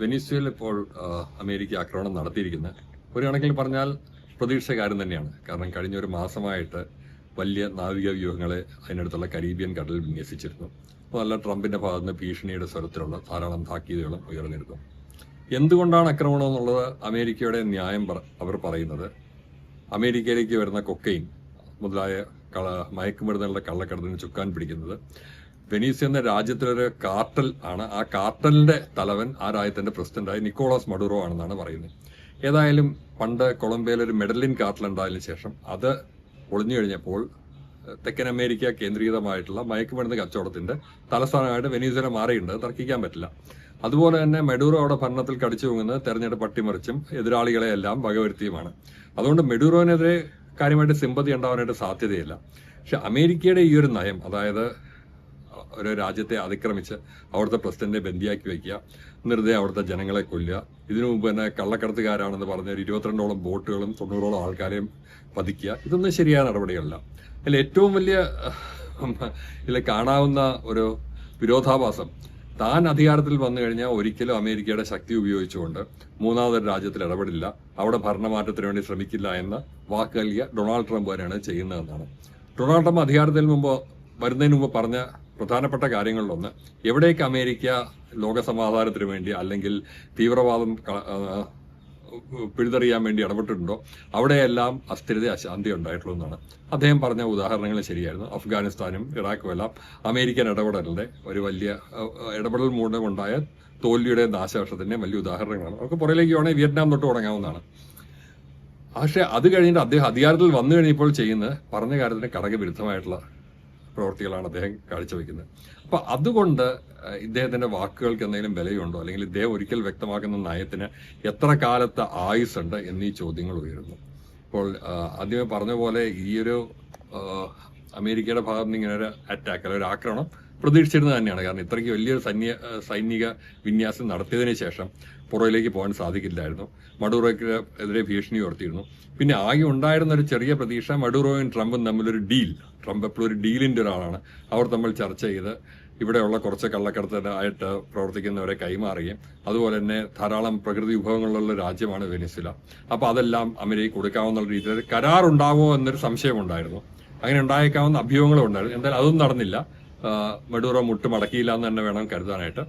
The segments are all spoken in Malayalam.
വെനീസ്വേൽ ഇപ്പോൾ അമേരിക്ക ആക്രമണം നടത്തിയിരിക്കുന്നത്. ഒരു കണക്കിൽ പറഞ്ഞാൽ പ്രതീക്ഷ കാര്യം തന്നെയാണ്. കാരണം കഴിഞ്ഞ ഒരു മാസമായിട്ട് വലിയ നാവിക വ്യൂഹങ്ങളെ അതിനടുത്തുള്ള കരീബിയൻ കടലിൽ വിന്യസിച്ചിരുന്നു. അപ്പോൾ നല്ല ട്രംപിന്റെ ഭാഗത്ത് നിന്ന് ഭീഷണിയുടെ സ്വരത്തിലുള്ള ധാരാളം താക്കീതുകളും ഉയർന്നിരുന്നു. എന്തുകൊണ്ടാണ് ആക്രമണം എന്നുള്ളത് അമേരിക്കയുടെ ന്യായം അവർ പറയുന്നത്. അമേരിക്കയിലേക്ക് വരുന്ന കൊക്കൈൻ മുതലായ കള മയക്കുമരുന്നുകളുടെ കള്ളക്കടത്തിന് ചുക്കാൻ പിടിക്കുന്നത്. വെനീസ് എന്ന രാജ്യത്തിലൊരു കാർട്ടൽ ആണ്. ആ കാർട്ടലിന്റെ തലവൻ ആ രാജ്യത്തിന്റെ പ്രസിഡന്റായ നിക്കോളാസ് മഡുറോ ആണെന്നാണ് പറയുന്നത്. ഏതായാലും പണ്ട് കൊളംബിയയിൽ ഒരു മെഡലിൻ കാർട്ടൽ ഉണ്ടായതിനു ശേഷം അത് ഒളിഞ്ഞു കഴിഞ്ഞപ്പോൾ തെക്കൻ അമേരിക്ക കേന്ദ്രീകൃതമായിട്ടുള്ള മയക്കുമരുന്ന് കച്ചവടത്തിന്റെ തലസ്ഥാനമായിട്ട് വെനീസുല മാറിയിട്ടുണ്ട്. തർക്കിക്കാൻ പറ്റില്ല. അതുപോലെ തന്നെ മെഡൂറോ അവിടെ ഭരണത്തിൽ കടിച്ചു പോകുന്നത് തെരഞ്ഞെടുപ്പ് പട്ടിമറിച്ചും എതിരാളികളെ എല്ലാം വകവരുത്തിയുമാണ്. അതുകൊണ്ട് മെഡൂറോനെതിരെ കാര്യമായിട്ട് സിമ്പതി ഉണ്ടാവാനായിട്ട് സാധ്യതയില്ല. പക്ഷെ അമേരിക്കയുടെ ഈ ഒരു നയം അതായത് ഒരു രാജ്യത്തെ അതിക്രമിച്ച് അവിടുത്തെ പ്രസിഡന്റിനെ ബന്ദിയാക്കി വയ്ക്കുക നിർദ്ദേ അവിടുത്തെ ജനങ്ങളെ കൊല്ലുക. ഇതിനു മുമ്പ് തന്നെ കള്ളക്കടത്തുകാരാണെന്ന് പറഞ്ഞ ഒരു ഇരുപത്തിരണ്ടോളം ബോട്ടുകളും തൊണ്ണൂറോളം ആൾക്കാരെയും പതിക്കുക. ഇതൊന്നും ശരിയായ നടപടികളല്ല അതിൽ ഏറ്റവും വലിയ ഇതിൽ കാണാവുന്ന ഒരു വിരോധാഭാസം താൻ അധികാരത്തിൽ വന്നു കഴിഞ്ഞാൽ ഒരിക്കലും അമേരിക്കയുടെ ശക്തി ഉപയോഗിച്ചുകൊണ്ട് മൂന്നാമതൊരു രാജ്യത്തിൽ ഇടപെടില്ല. അവിടെ ഭരണമാറ്റത്തിന് വേണ്ടി ശ്രമിക്കില്ല എന്ന് വാക്ക് നൽകിയ ഡൊണാൾഡ് ട്രംപ് വരെയാണ് ചെയ്യുന്നതെന്നാണ് ഡൊണാൾഡ് ട്രംപ് അധികാരത്തിൽ മുമ്പ് വരുന്നതിന് മുമ്പ് പറഞ്ഞ പ്രധാനപ്പെട്ട കാര്യങ്ങളിലൊന്ന് എവിടേക്ക് അമേരിക്ക ലോകസമാധാനത്തിന് വേണ്ടി അല്ലെങ്കിൽ തീവ്രവാദം പിഴുതെറിയാൻ വേണ്ടി ഇടപെട്ടിട്ടുണ്ടോ അവിടെയെല്ലാം അസ്ഥിരത അശാന്തി ഉണ്ടായിട്ടുള്ളൂ എന്നാണ് അദ്ദേഹം പറഞ്ഞ ഉദാഹരണങ്ങൾ ശരിയായിരുന്നു. അഫ്ഗാനിസ്ഥാനും ഇറാഖും എല്ലാം അമേരിക്കൻ ഇടപെടലിന്റെ ഒരു വലിയ ഇടപെടൽ മൂലമുണ്ടായ തോൽവിയുടെ നാശവർഷത്തിന്റെ വലിയ ഉദാഹരണങ്ങളാണ്. നമുക്ക് പുറയിലേക്ക് വേണേൽ വിയറ്റ്നാം തൊട്ട് തുടങ്ങാവുന്നതാണ്. പക്ഷേ അത് കഴിഞ്ഞിട്ട് അദ്ദേഹം അധികാരത്തിൽ വന്നു കഴിഞ്ഞപ്പോൾ ചെയ്യുന്നത് പറഞ്ഞ കാര്യത്തിന് കടകവിരുദ്ധമായിട്ടുള്ള പ്രവർത്തികളാണ് അദ്ദേഹം കാഴ്ചവെക്കുന്നത്. അപ്പൊ അതുകൊണ്ട് ഇദ്ദേഹത്തിന്റെ വാക്കുകൾക്ക് എന്തെങ്കിലും വിലയുണ്ടോ? അല്ലെങ്കിൽ ഇദ്ദേഹം ഒരിക്കൽ വ്യക്തമാക്കുന്ന നയത്തിന് എത്ര കാലത്തെ ആയുസ്സുണ്ട് എന്നീ ചോദ്യങ്ങൾ ഉയരുന്നു. ഇപ്പോൾ ആദ്യമേ പറഞ്ഞ പോലെ ഈ ഒരു അമേരിക്കയുടെ ഭാഗത്ത് നിന്ന് ഇങ്ങനെ ഒരു അറ്റാക്ക് അല്ലെങ്കിൽ ഒരു ആക്രമണം പ്രതീക്ഷിച്ചിരുന്നത് തന്നെയാണ്. കാരണം ഇത്രയ്ക്ക് വലിയൊരു സൈന്യ സൈനിക വിന്യാസം നടത്തിയതിനു ശേഷം പുറകിലേക്ക് പോകാൻ സാധിക്കില്ലായിരുന്നു. മഡൂറോയ്ക്ക് എതിരെ ഭീഷണി ഉയർത്തിയിരുന്നു. പിന്നെ ആകെ ഉണ്ടായിരുന്ന ഒരു ചെറിയ പ്രതീക്ഷ മഡൂറോയും ട്രംപും തമ്മിലൊരു ഡീൽ. ട്രംപ് എപ്പോഴും ഒരു ഡീലിന്റെ ഒരാളാണ്. അവർ തമ്മിൽ ചർച്ച ചെയ്ത് ഇവിടെയുള്ള കുറച്ച് കള്ളക്കടത്തരായിട്ട് പ്രവർത്തിക്കുന്നവരെ കൈമാറുകയും അതുപോലെ തന്നെ ധാരാളം പ്രകൃതി വിഭവങ്ങളുള്ള രാജ്യമാണ് വെനിസുല അപ്പോൾ അതെല്ലാം അമേരിക്ക കൊടുക്കാവുന്ന രീതിയിൽ കരാറുണ്ടാവുമോ എന്നൊരു സംശയമുണ്ടായിരുന്നു. അങ്ങനെ ഉണ്ടായേക്കാവുന്ന അഭ്യൂഹങ്ങളും ഉണ്ടായിരുന്നു. എന്തായാലും അതൊന്നും നടന്നില്ല. മഡൂറോ മുട്ട് മടക്കിയില്ല എന്ന് തന്നെ വേണം കരുതാനായിട്ട്.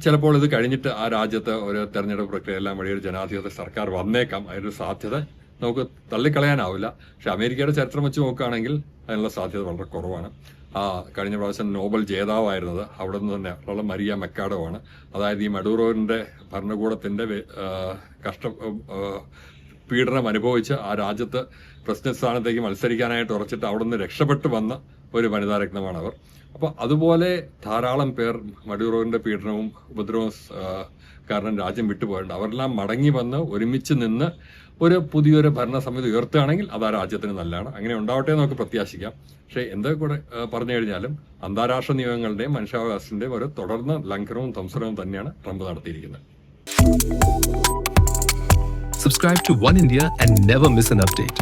ചിലപ്പോൾ ഇത് കഴിഞ്ഞിട്ട് ആ രാജ്യത്ത് ഒരു തെരഞ്ഞെടുപ്പ് പ്രക്രിയ എല്ലാം വഴി ഒരു ജനാധിപത്യ സർക്കാർ വന്നേക്കാം. അതിനൊരു സാധ്യത നമുക്ക് തള്ളിക്കളയാനാവില്ല. പക്ഷെ അമേരിക്കയുടെ ചരിത്രം വെച്ച് നോക്കുകയാണെങ്കിൽ അതിനുള്ള സാധ്യത വളരെ കുറവാണ്. ആ കഴിഞ്ഞ പ്രാവശ്യം നോബൽ ജേതാവായിരുന്നത് അവിടെ നിന്ന് തന്നെ ഉള്ള മരിയ മെക്കാഡോ ആണ് അതായത് ഈ മഡൂറോവിന്റെ ഭരണകൂടത്തിന്റെ വെ- കഷ്ട പീഡനം അനുഭവിച്ച് ആ രാജ്യത്ത് പ്രസിഡന്റ് സ്ഥാനത്തേക്ക് മത്സരിക്കാനായിട്ട് ഉറച്ചിട്ട് അവിടെ നിന്ന് രക്ഷപ്പെട്ടു വന്ന ഒരു വനിതാ രത്നമാണ് അവർ അപ്പോൾ അതുപോലെ ധാരാളം പേർ മഡൂറോന്റെ പീഡനവും ഉപദ്രവവും കാരണം രാജ്യം വിട്ടുപോയിട്ടുണ്ട് അവരെല്ലാം മടങ്ങി വന്ന് ഒരുമിച്ച് നിന്ന് ഒരു പുതിയൊരു ഭരണസമിതി ഉയർത്തുകയാണെങ്കിൽ അത് ആ രാജ്യത്തിന് നല്ലതാണ്. അങ്ങനെ ഉണ്ടാവട്ടെ എന്ന് നമുക്ക് പ്രത്യാശിക്കാം. പക്ഷേ എന്തൊക്കെ കൂടെ പറഞ്ഞു കഴിഞ്ഞാലും അന്താരാഷ്ട്ര നിയമങ്ങളുടെയും മനുഷ്യാവകാശത്തിന്റെയും ഒരു തുടർന്ന ലംഘനവും ധംസനവും തന്നെയാണ് ട്രംപ് നടത്തിയിരിക്കുന്നത്. Subscribe to One India and never miss an update.